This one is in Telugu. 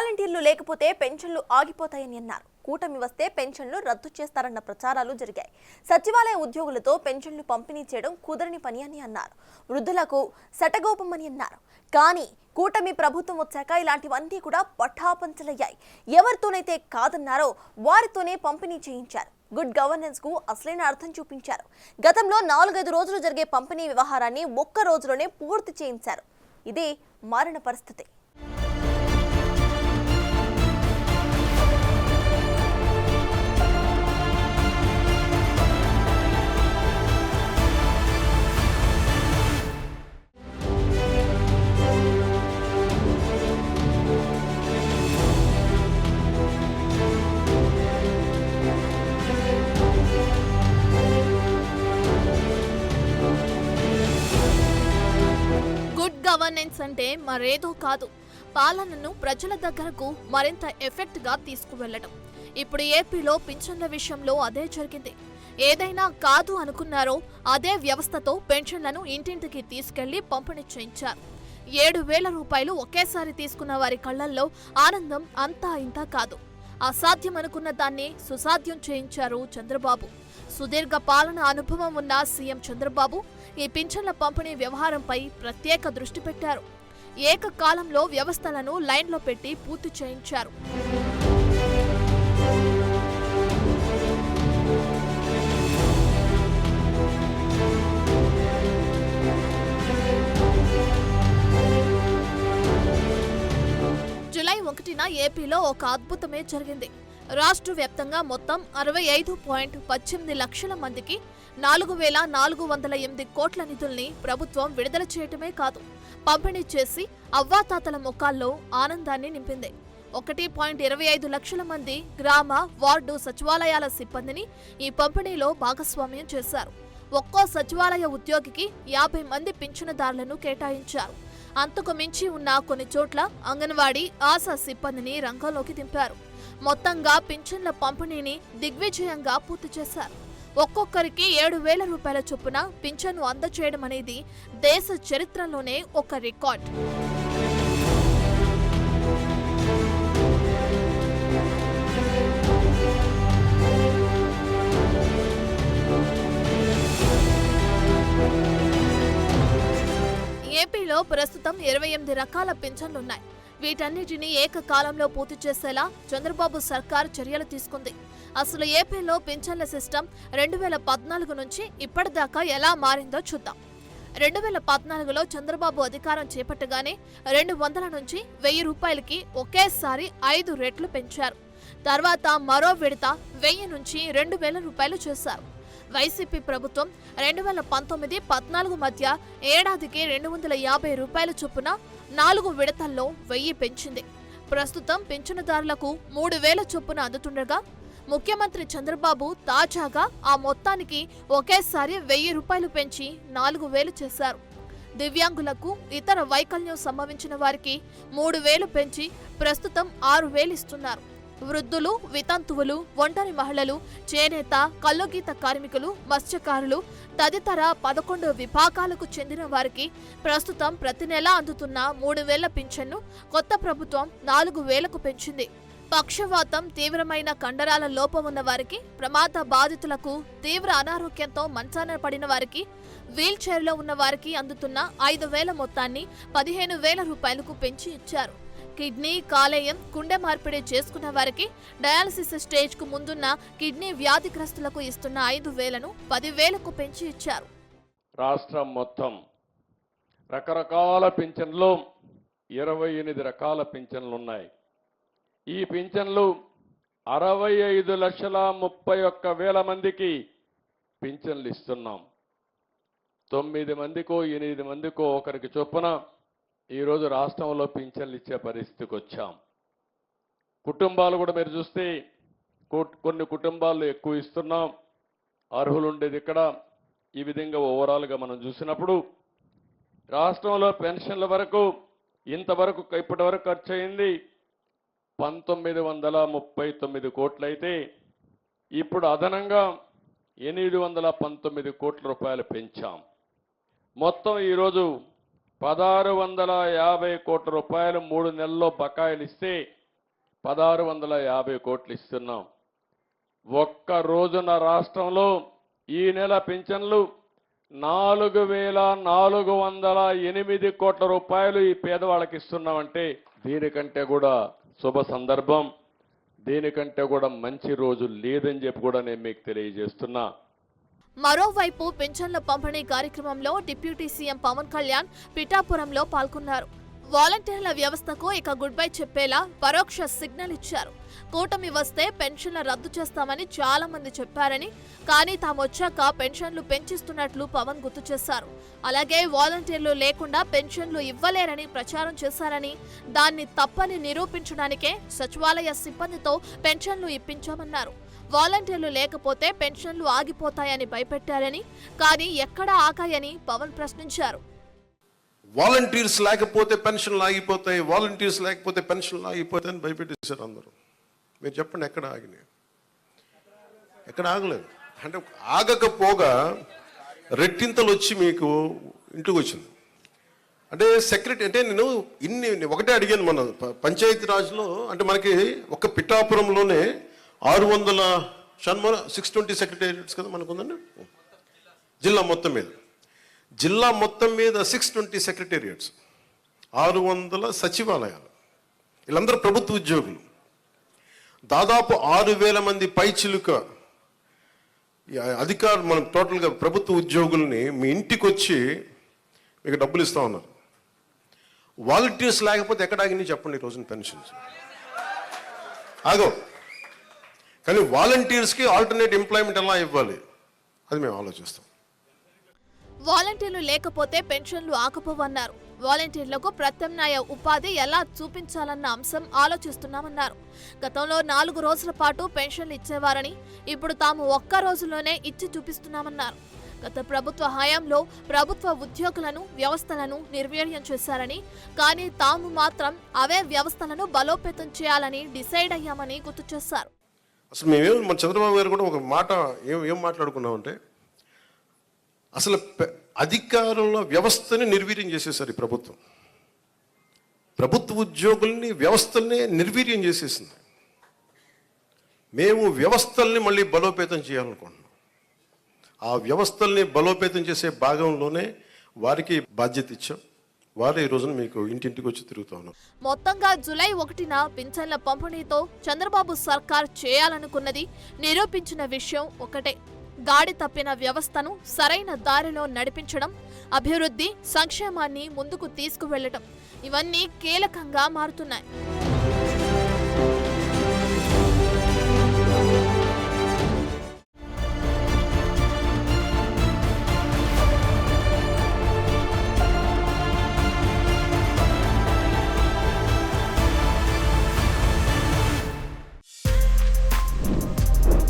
వాలంటీర్లు లేకపోతే పెన్షన్లు ఆగిపోతాయని అన్నారు. కూటమి వస్తే పెన్షన్లు రద్దు చేస్తారన్న ప్రచారాలు జరిగాయి. సచివాలయ ఉద్యోగులతో పెన్షన్లు పంపిణీ చేయడం కుదరని పని అని అన్నారు. వృద్ధులకు సటగోపమని అన్నారు. కానీ కూటమి ప్రభుత్వం వచ్చాక ఇలాంటివన్నీ కూడా పఠాపంచలయ్యాయి ఎవరితోనైతే కాదన్నారో వారితోనే పంపిణీ చేయించారు. గుడ్ గవర్నెన్స్కు అసలైన అర్థం చూపించారు. గతంలో నాలుగైదు రోజులు జరిగే పంపిణీ వ్యవహారాన్ని ఒక్క రోజులోనే పూర్తి చేయించారు. ఇదే మారిన పరిస్థితి. గవర్నెన్స్ అంటే మరేదో కాదు. పాలనను ప్రజల దగ్గరకు మరింత ఎఫెక్ట్గా తీసుకువెళ్ళడం ఇప్పుడు ఏపీలో పింఛన్ల విషయంలో అదే జరిగింది. ఏదైనా కాదు అనుకున్నారో అదే వ్యవస్థతో పెన్షన్లను ఇంటింటికి తీసుకెళ్ళి పంపిణీ చేయించారు. ఏడు వేల రూపాయలు ఒకేసారి తీసుకున్న వారి కళ్ళల్లో ఆనందం అంతా ఇంతా కాదు. అసాధ్యం అనుకున్న దాన్ని సుసాధ్యం చేయించారు చంద్రబాబు. సుదీర్ఘ పాలన అనుభవం ఉన్న సీఎం చంద్రబాబు ఈ పింఛన్ల పంపిణీ వ్యవహారంపై ప్రత్యేక దృష్టి పెట్టారు. ఏకకాలంలో వ్యవస్థలను లైన్లో పెట్టి పూర్తి చేయించారు. ఏపీలో ఒక అద్భుతమే జరిగింది. రాష్ట్ర వ్యాప్తంగా మొత్తం అరవై ఐదు పాయింట్ పద్దెనిమిది లక్షల మందికి నాలుగు వేల నాలుగు వందల ఎనిమిది కోట్ల నిధుల్ని ప్రభుత్వం విడుదల చేయటమే కాదు పంపిణీ చేసి అవ్వాతాతల ముఖాల్లో ఆనందాన్ని నింపింది. ఒకటి పాయింట్ ఇరవై ఐదు లక్షల మంది గ్రామ వార్డు సచివాలయాల సిబ్బందిని ఈ పంపిణీలో భాగస్వామ్యం చేశారు. ఒక్కో సచివాలయ ఉద్యోగికి యాభై మంది పింఛనుదారులను కేటాయించారు. అంతకు మించి ఉన్న కొన్ని చోట్ల అంగన్వాడీ ఆశా సిబ్బందిని రంగంలోకి దింపారు. మొత్తంగా పింఛన్ల పంపిణీని దిగ్విజయంగా పూర్తి చేశారు. ఒక్కొక్కరికి ఏడు వేల రూపాయల చొప్పున పింఛను అందచేయడం అనేది దేశ చరిత్రలోనే ఒక రికార్డ్. ఏపీలో ప్రస్తుతం ఇరవై ఎనిమిది రకాల పింఛన్లున్నాయి. వీటన్నిటిని ఏకకాలంలో పూర్తి చేసేలా చంద్రబాబు సర్కార్ చర్యలు తీసుకుంది. అసలు ఏపీలో పింఛన్ల సిస్టమ్ రెండు వేల పద్నాలుగు నుంచి ఇప్పటిదాకా ఎలా మారిందో చూద్దాం. రెండు వేల పద్నాలుగులో చంద్రబాబు అధికారం చేపట్టగానే రెండు వందల నుంచి వెయ్యి రూపాయలకి ఒకేసారి ఐదు రెట్లు పెంచారు. తర్వాత మరో విడత వెయ్యి నుంచి రెండు వేల రూపాయలు చేశారు. వైసీపీ ప్రభుత్వం రెండు వేల పంతొమ్మిది పద్నాలుగు మధ్య ఏడాదికి రెండు వందల యాభై రూపాయల చొప్పున నాలుగు విడతల్లో వెయ్యి పెంచింది. ప్రస్తుతం పింఛనుదారులకు మూడు వేల చొప్పున అందుతుండగా ముఖ్యమంత్రి చంద్రబాబు తాజాగా ఆ మొత్తానికి ఒకేసారి వెయ్యి రూపాయలు పెంచి నాలుగు వేలు చేశారు. దివ్యాంగులకు ఇతర వైకల్యం సంభవించిన వారికి మూడు వేలు పెంచి ప్రస్తుతం ఆరు వేలు ఇస్తున్నారు. వృద్ధులు వితంతువులు ఒంటరి మహిళలు చేనేత కల్లుగీత కార్మికులు మత్స్యకారులు తదితర పదకొండు విభాగాలకు చెందిన వారికి ప్రస్తుతం ప్రతి నెల అందుతున్న మూడు వేల పింఛన్ను కొత్త ప్రభుత్వం నాలుగు వేలకు పెంచింది. పక్షవాతం తీవ్రమైన కండరాల లోపం ఉన్న వారికి ప్రమాద బాధితులకు తీవ్ర అనారోగ్యంతో మంచాన పడిన వారికి వీల్ చైర్లో ఉన్న వారికి అందుతున్న ఐదు వేల మొత్తాన్ని పదిహేను వేల రూపాయలకు పెంచి ఇచ్చారు. కిడ్నీ కాలేయం గుండె మార్పిడి చేసుకున్న వారికి డయాలసిస్ స్టేజ్కు ముందున్న కిడ్నీ వ్యాధిగ్రస్తులకు ఇస్తున్న ఐదు వేలను పదివేలకు పెంచి ఇచ్చారు. రాష్ట్రం మొత్తం రకరకాల పింఛన్లు ఇరవై ఎనిమిది రకాల పింఛన్లు ఉన్నాయి ఈ పింఛన్లు అరవై ఐదు లక్షల ముప్పై ఒక్క వేల మందికి పింఛన్లు ఇస్తున్నాం. తొమ్మిది మందికో ఎనిమిది మందికో ఒకరికి చొప్పున ఈరోజు రాష్ట్రంలో పింఛన్లు ఇచ్చే పరిస్థితికి వచ్చాం. కుటుంబాలు కూడా మీరు చూస్తే కొన్ని కుటుంబాలు ఎక్కువ ఇస్తున్నాం. అర్హులు ఉండేది ఇక్కడ. ఈ విధంగా ఓవరాల్గా మనం చూసినప్పుడు రాష్ట్రంలో పెన్షన్ల వరకు ఇంతవరకు ఇప్పటి వరకు ఖర్చు అయింది పంతొమ్మిది వందల ముప్పై తొమ్మిది కోట్లయితే ఇప్పుడు అదనంగా ఎనిమిది వందల పంతొమ్మిది కోట్ల రూపాయలు పెంచాం. మొత్తం ఈరోజు పదహారు వందల యాభై కోట్ల రూపాయలు మూడు నెలల్లో బకాయిలు ఇస్తే పదహారు వందల యాభై కోట్లు ఇస్తున్నాం. ఒక్క రోజున రాష్ట్రంలో ఈ నెల పింఛన్లు నాలుగు వేల నాలుగు వందల ఎనిమిది కోట్ల రూపాయలు ఈ పేదవాళ్ళకి ఇస్తున్నామంటే దీనికంటే కూడా శుభ సందర్భం. దీనికంటే కూడా మంచి రోజు లేదని చెప్పి కూడా నేను మీకు తెలియజేస్తున్నా. మరోవైపు పింఛన్ల పంపిణీ కార్యక్రమంలో డిప్యూటీ సీఎం పవన్ కళ్యాణ్ పిఠాపురంలో పాల్గొన్నారు. వాలంటీర్ల వ్యవస్థకు ఇక గుడ్ బై చెప్పేలా పరోక్ష సిగ్నల్ ఇచ్చారు. కూటమి వస్తే పెన్షన్ల రద్దు చేస్తామని చాలా మంది చెప్పారని కానీ తాము వచ్చాక పెన్షన్లు పెంచిస్తున్నట్లు పవన్ గుర్తు చేశారు. అలాగే వాలంటీర్లు లేకుండా పెన్షన్లు ఇవ్వలేరని ప్రచారం చేశారని దాన్ని తప్పని నిరూపించడానికే సచివాలయ సిబ్బందితో పెన్షన్లు ఇప్పించామన్నారు. వాలంటీర్లు లేకపోతే పెన్షన్లు ఆగిపోతాయని భయపెట్టారని కానీ ఎక్కడ ఆగాయని పవన్ ప్రశ్నించారు. వాలంటీర్స్ లేకపోతే పెన్షన్లు ఆగిపోతాయి వాలంటీర్స్ లేకపోతే పెన్షన్లు ఆగిపోతాయి అని భయపెట్టేశారు అందరూ. మీరు చెప్పండి ఎక్కడ ఆగినాయి? ఎక్కడ ఆగలేదు. అంటే ఆగకపోగా రెట్టింతలు వచ్చి మీకు ఇంటికి వచ్చింది. అంటే సెక్రటరీ అంటే నేను ఇన్ని ఒకటే అడిగాను మన పంచాయతీ రాజ్లో అంటే మనకి ఒక పిఠాపురంలోనే ఆరు వందల షణ్మల సిక్స్ ట్వంటీ సెక్రటేరియట్స్ కదా మనకు ఉందండి జిల్లా మొత్తం మీద. జిల్లా మొత్తం మీద సిక్స్ ట్వంటీ సెక్రటేరియట్స్ ఆరు వందల సచివాలయాలు. వీళ్ళందరూ ప్రభుత్వ ఉద్యోగులు. దాదాపు ఆరు వేల మంది పైచిలుక ఈ అధికారులు మనం టోటల్గా ప్రభుత్వ ఉద్యోగుల్ని మీ ఇంటికి వచ్చి మీకు డబ్బులు ఇస్తా ఉన్నారు. వాలంటీర్స్ లేకపోతే ఎక్కడ ఆగినాయి చెప్పండి ఈ రోజున పెన్షన్స్? ఆగో కానీ వాలంటీర్స్కి ఆల్టర్నేట్ ఎంప్లాయ్మెంట్ ఎలా ఇవ్వాలి? అది మేము ఆలోచిస్తాం. వాలంటీర్లు లేకపోతే పెన్షన్లు ఆకపోవన్నారు వాలంటీర్లకు ప్రత్యామ్నాయ ఉపాధి ఎలా చూపించాలన్న అంశం ఆలోచిస్తున్నామన్నారు. గతంలో నాలుగు రోజుల పాటు పెన్షన్లు ఇచ్చేవారని ఇప్పుడు తాము ఒక్క రోజులోనే ఇచ్చి చూపిస్తున్నామన్నారు. గత ప్రభుత్వ హయాంలో ప్రభుత్వ ఉద్యోగులను వ్యవస్థలను నిర్వీర్యం చేశారని కానీ తాము మాత్రం అవే వ్యవస్థలను బలోపేతం చేయాలని డిసైడ్ అయ్యామని గుర్తు చేశారు. అసలు మేమేం మన చంద్రబాబు గారు కూడా ఒక మాట ఏం ఏం మాట్లాడుకున్నామంటే అసలు అధికారంలో వ్యవస్థని నిర్వీర్యం చేసేసారు ఈ ప్రభుత్వం. ప్రభుత్వ ఉద్యోగుల్ని వ్యవస్థల్ని నిర్వీర్యం చేసేసింది. మేము వ్యవస్థల్ని మళ్ళీ బలోపేతం చేయాలనుకుంటున్నాం. ఆ వ్యవస్థల్ని బలోపేతం చేసే భాగంలోనే వారికి బాధ్యత ఇచ్చాం. వారు ఈ రోజున మీకు ఇంటింటికి వచ్చి తిరుగుతా మొత్తంగా జులై ఒకటిన పింఛన్ల పంపిణీతో చంద్రబాబు సర్కార్ చేయాలనుకున్నది నిరూపించిన విషయం ఒకటే. గాడి తప్పిన వ్యవస్థను సరైన దారిలో నడిపించడం అభివృద్ధి సంక్షేమాన్ని ముందుకు తీసుకువెళ్ళటం ఇవన్నీ కీలకంగా మారుతున్నాయి.